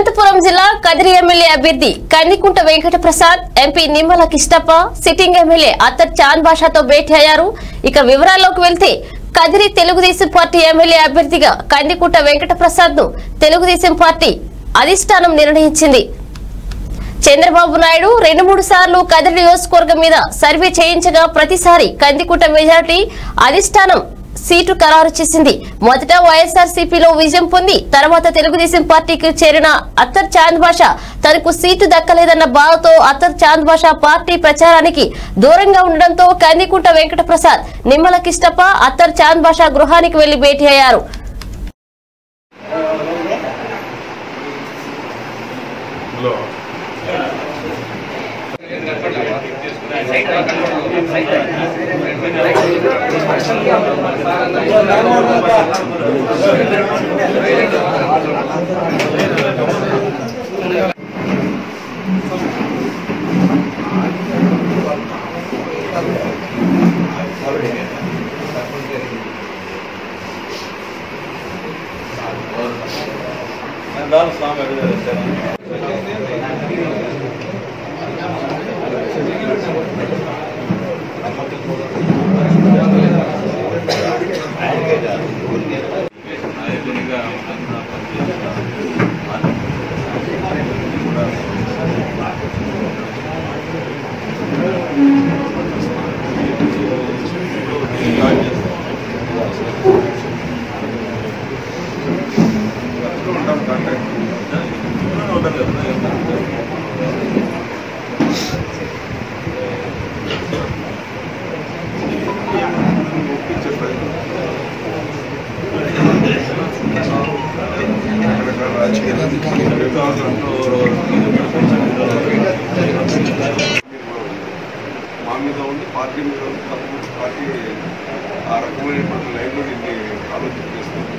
అనంతపురం జిల్లా కదిరి ఎమ్మెల్యే అభ్యర్థి Kandikunta Venkata Prasad MP Nimmala Kishtappa sitting MLA Attar Chand భాషతో భేటీ అయ్యారు. ఇక వివరాల్లోకి వెళ్తే కదిరి తెలుగుదేశం పార్టీ ఎమ్మెల్యే అభ్యర్థిగా కందికుంట వెంకట ప్రసాద్ను తెలుగుదేశం పార్టీ అధిష్టానం నిర్ణయించింది. చంద్రబాబు నాయుడు రెండు మూడు సార్లు కదిరి నియోజకవర్గం మీద సర్వే చేయించగా ప్రతిసారి కందికుంట మెజార్టీ అధిష్టానం సీటు ఖరారు చేసింది. మొదట వైఎస్ఆర్ సిపిలో విజయం పొంది తర్వాత తెలుగుదేశం పార్టీకి చేరిన అత్తర్ చాంద్ బాషా తనకు సీటు దక్కలేదన్న బాధతో అత్తర్ చాంద్ బాషా పార్టీ ప్రచారానికి దూరంగా ఉండడంతో కందికుంట వెంకట ప్రసాద్ నిమ్మల కిష్టప్ప అత్తర్ చాంద్ బాషా గృహానికి వెళ్ళి భేటీ అయ్యారు. హలో. சாமி స్వామి మా మీద ఉంది పార్టీ మీద ఉంది తప్పకుండా పార్టీ ఆ రకమైనటువంటి లైన్లో దీన్ని ఆలోచన చేస్తుంది